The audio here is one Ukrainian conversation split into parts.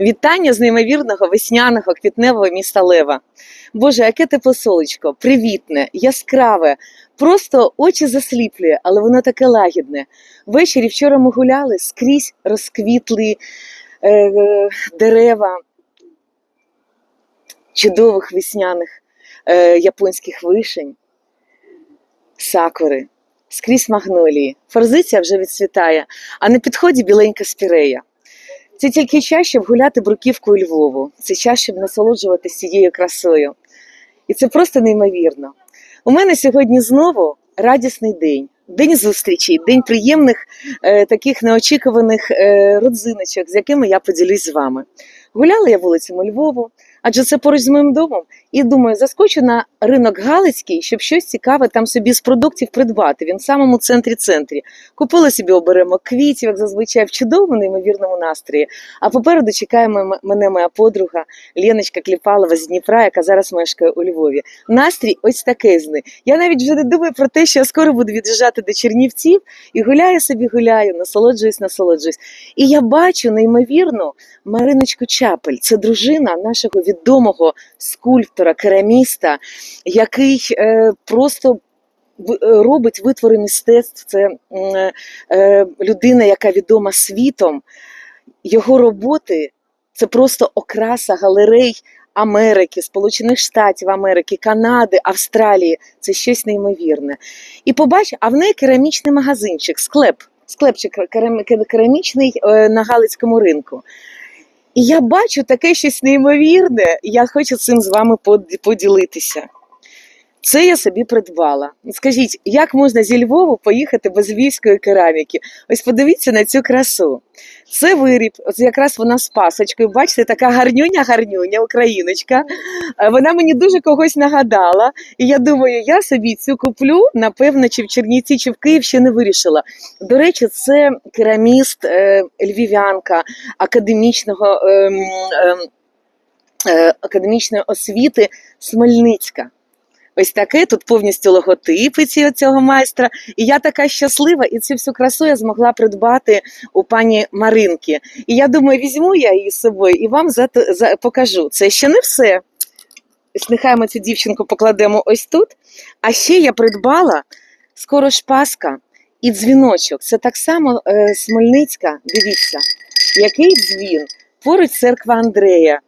Вітання з неймовірного весняного квітневого міста Лева. Боже, яке тепло сонечко, привітне, яскраве, просто очі засліплює, але воно таке лагідне. Ввечері вчора ми гуляли скрізь розквітлі е, е, дерева чудових весняних е, японських вишень, сакури, скрізь магнолії. Форзиція вже відцвітає, а на підході біленька спірея. Це тільки час, щоб гуляти бруківкою Львову. Це час, щоб насолоджуватися цією красою. І це просто неймовірно. У мене сьогодні знову радісний день. День зустрічей, день приємних е, таких неочікуваних е, родзиночок, з якими я поділюсь з вами. Гуляла я вулицями Львову, адже це поруч з моїм домом, і думаю, заскочу на ринок Галицький, щоб щось цікаве там собі з продуктів придбати. Він в самому центрі центрі. Купила собі оберемок квітів, як зазвичай, в чудовому неймовірному настрої. А попереду чекає мене моя подруга Леночка Кліпалова з Дніпра, яка зараз мешкає у Львові. Настрій ось такезний. Я навіть вже не думаю про те, що я скоро буду від'їжджати до Чернівців і гуляю собі, гуляю, насолоджуюсь, насолоджуюсь. І я бачу неймовірну Мариночку Чапель. Це дружина нашого відомого скульптора, кераміста, який е, просто е, робить витвори мистецтв. Це е, людина, яка відома світом. Його роботи це просто окраса галерей Америки, Сполучених Штатів Америки, Канади, Австралії. Це щось неймовірне. І побач, а в неї керамічний магазинчик, склеп, склепчик керамічний на Галицькому ринку. І я бачу таке щось неймовірне, я хочу цим з вами под- поділитися. Це я собі придбала. Скажіть, як можна зі Львову поїхати без львівської кераміки? Ось подивіться на цю красу. Це виріб, от якраз вона з пасочкою. Бачите, така гарнюня-гарнюня, україночка. Е, Вона мені дуже когось нагадала. І я думаю, я собі цю куплю, напевно, чи в Чернівці, чи в Київ ще не вирішила. До речі, це кераміст, е, львів'янка академічного. ем, ем, е, академічної освіти Смельницька. Ось таке тут повністю логотипи цього майстра. І я така щаслива, і цю всю красу я змогла придбати у пані Маринки. І я думаю, візьму я її з собою і вам за, за, покажу. Це ще не все. Нехай цю дівчинку покладемо ось тут. А ще я придбала скоро ж Пасха і дзвіночок. Це так само е, Смельницька. Дивіться, який дзвін. Поруч церква Андрея.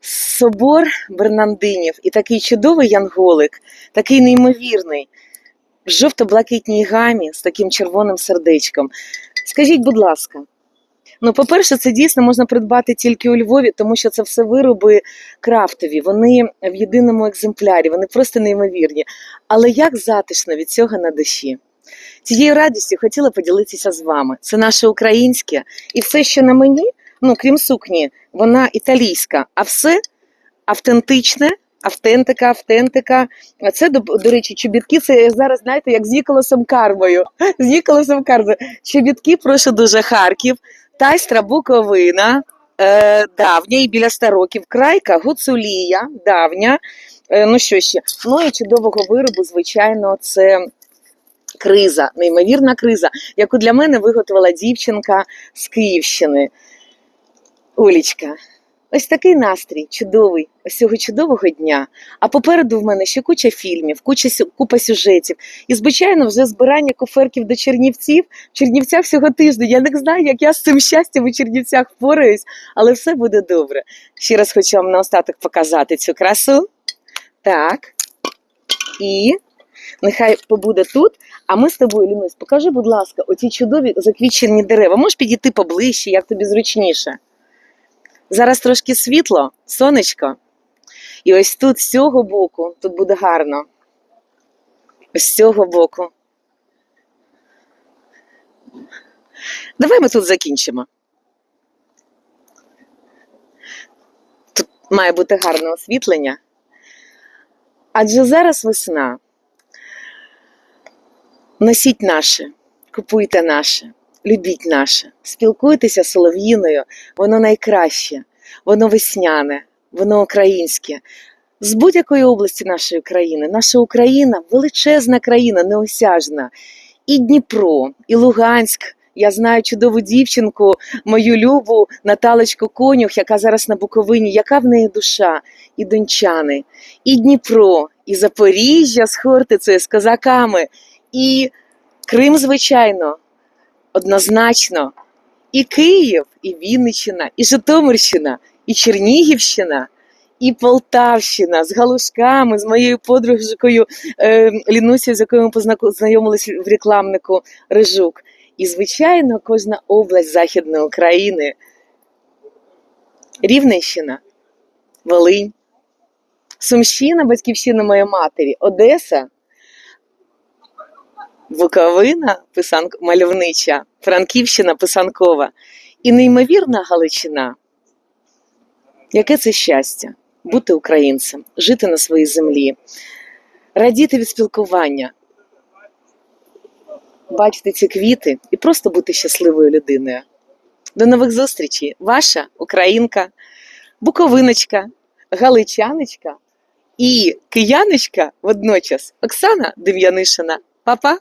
Собор Бернандинів і такий чудовий янголик, такий неймовірний, в жовто-блакитній гамі з таким червоним сердечком. Скажіть, будь ласка, ну, по-перше, це дійсно можна придбати тільки у Львові, тому що це все вироби крафтові, вони в єдиному екземплярі, вони просто неймовірні. Але як затишно від цього на душі. Цією радістю хотіла поділитися з вами. Це наше українське, і все, що на мені, ну крім сукні, вона італійська, а все автентичне. Автентика, автентика. Це, до, до речі, чобітки. Це зараз, знаєте, як з Ніколасом Кармою. З Ніколасом Кармою. Чобітки, прошу дуже, Харків, тайстра Буковина, е, давня і біля 100 років. Крайка, Гуцулія, давня. Е, ну що ще? Ну і чудового виробу, звичайно, це криза, неймовірна криза, яку для мене виготовила дівчинка з Київщини. Олічка. Ось такий настрій чудовий, ось цього чудового дня. А попереду в мене ще куча фільмів, куча купа сюжетів. І, звичайно, вже збирання коферків до Чернівців. В Чернівцях всього тиждень. Я не знаю, як я з цим щастям у Чернівцях впораюсь, але все буде добре. Ще раз хочу вам наостаток показати цю красу. Так. І нехай побуде тут. А ми з тобою, Лінусь, покажи, будь ласка, оці чудові заквічені дерева. Можеш підійти поближче, як тобі зручніше. Зараз трошки світло, сонечко. І ось тут з цього боку, тут буде гарно. Ось з цього боку. Давай ми тут закінчимо. Тут має бути гарне освітлення. Адже зараз весна. Носіть наше, купуйте наше, любіть наше, спілкуйтеся з солов'їною, воно найкраще, воно весняне, воно українське. З будь-якої області нашої країни. Наша Україна величезна країна, неосяжна. І Дніпро, і Луганськ, Я знаю чудову дівчинку, мою любу Наталочку Конюх, яка зараз на Буковині, яка в неї душа, і дончани, і Дніпро, і Запоріжжя з Хортицею, з козаками, і Крим, звичайно, однозначно, і Київ, і Вінниччина, і Житомирщина, і Чернігівщина, і Полтавщина з галушками, з моєю подружкою е, Лінусею, з якою ми познайомилися в рекламнику Рижук. І, звичайно, кожна область Західної України, Рівненщина, Волинь, Сумщина, батьківщина моєї матері, Одеса, Буковина, писанк... мальовнича, Франківщина, писанкова і неймовірна Галичина. Яке це щастя бути українцем, жити на своїй землі, радіти від спілкування, бачити ці квіти і просто бути щасливою людиною. До нових зустрічей! Ваша українка, буковиночка, галичаночка і кияночка водночас Оксана Дем'янишина. Па-па!